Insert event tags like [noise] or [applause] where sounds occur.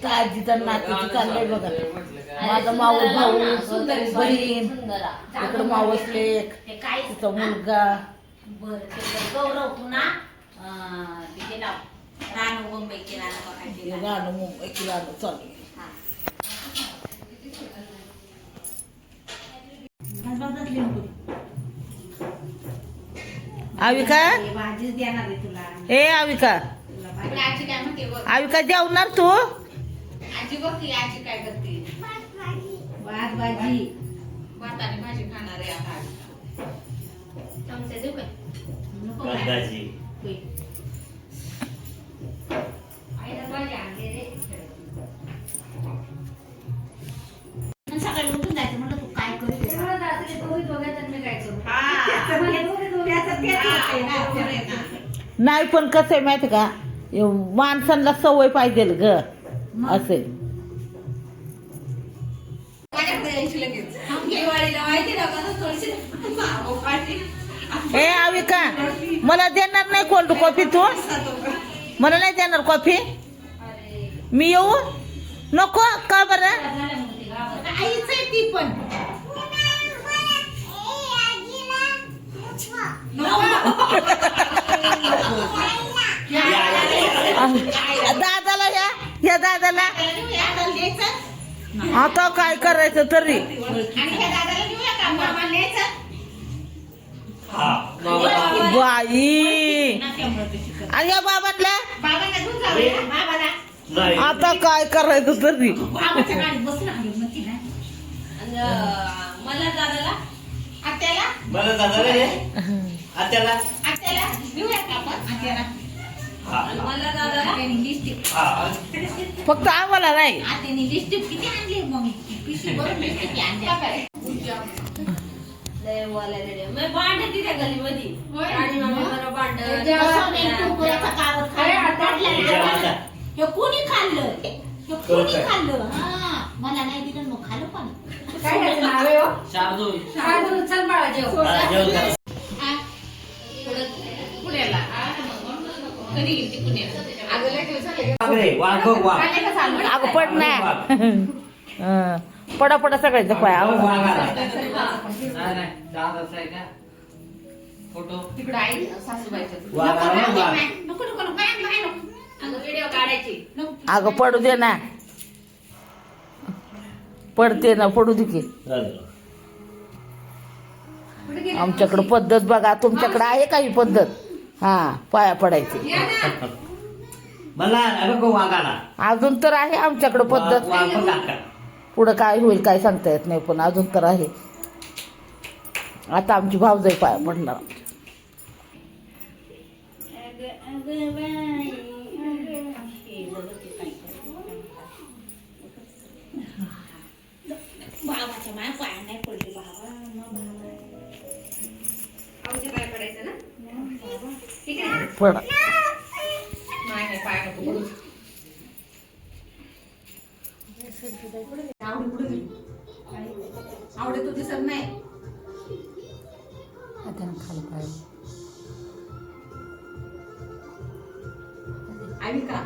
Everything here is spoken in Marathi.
इथं आजीचा नातीचं चाललंय बघा. माझा मावस भाऊ बहीण इकडं मावस काय? तिचा मुलगा. बर ते गौरव पुन्हा अं, तिथे लाव. रानू मुंबई किराणा हे बघायचे गाणं मुंबई गाणं चालू आहे. आविका भाजीच देणार आहे तुला. ए आविका तुला भाजी. आजी काय म्हणते बघ? आविका जेवणार तू? आजी बघ की आजी काय करते? भात भाजी भात आणि भाजी खाणार आहे आता आजी. चमचा देऊ काय नको. काय? कांदाची होय. आईला भाजी आणली रे. आणि सकाळी उठून जायचं म्हणलं तू काय करू नाही पण कसं आहे माहिती का? हे माणसांना सवय पाहिजे ग. असे. ए आविका मला देणार नाही कोल्ड कॉफी तू. मला नाही देणार कॉफी मी येऊ? नको का बरं? ती पण. [laughs] दादाला? आता काय करायचं तरी? हा. बाई. आणि या बाबांना आता काय करायचं तरी? मला दादाला आत्याला मला दादा रे आत्याला. आत्याला. घेऊया का आपण? आत्याला. फक्त आम्हाला नाही. हे कोणी खाल्लं? हे कोण काय? खाल्लं? हा. मला नाही दिलं मग खाल्लं पण शार्दूल. चल बाळा जेव. कधी गेली ती पुण्याला अगं लय दिवस झाले. वाघ रे, वाघ बघ, वाघ. काय का चालू? अगं पड ना [laughs] हं. पडा पडा सगळ्याचं पाय वाघ, अहो. वाघ आला. नाही नाही दादाचा आहे फोटो तिकडं आई सासूबाईच्या. नको नको नको नको अगं व्हिडिओ काढायची नको. अगं पडू दे ना पडते ना पडू दे की. आमच्याकडं पद्धत बघा तुमच्याकडे आहे काही पद्धत हा पाया पडायची. मला अजून तर आहे आमच्याकडं पद्धत. पुढं काय होईल काय सांगता येत नाही पण अजून तर आहे. आता आमची भावजाई पाया पडणार. बाबाच्या माया पाया नाही ठीक आहे पडा नाही नाही आता खाली पडू. आम्ही का